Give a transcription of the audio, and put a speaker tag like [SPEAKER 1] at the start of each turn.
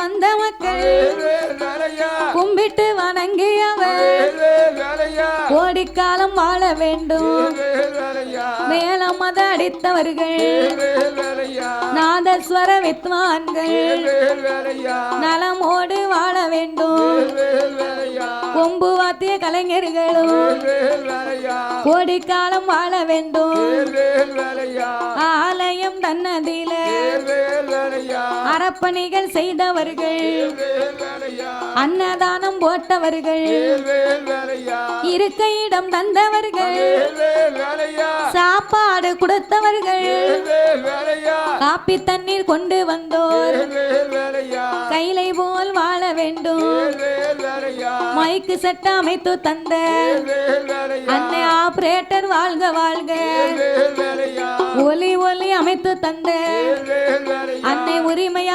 [SPEAKER 1] வந்த மக்கள் கும்பிட்டு வணங்கியவர். கோடிக்காலம் வாழ வேண்டும்.
[SPEAKER 2] வேலையா?
[SPEAKER 1] மேலமத அடித்தவர்கள். நாதஸ்வர வித்வான்கள். நலமோடு வாழ வேண்டும். கொம்பு வாத்திய கலைஞர்களும் கோடிக்காலம் வாழ வேண்டும். ஆலயம் தன்னதில அறப்பணிகள் செய்தவர்கள். அன்னதானம் போட்டவர்கள். இருக்க இடம் தந்தவர்கள். சாப்பாடு கொடுத்தவர்கள். காப்பி தண்ணீர் கொண்டு வந்தோர். கைலை போல் வாழ வேண்டும். மைக்கு சட்ட அமைத்து தந்த. அன்னை ஆபரேட்டர் வாழ்க வாழ்க. ஒலி ஒலி அமைத்து தந்த. உரிமையா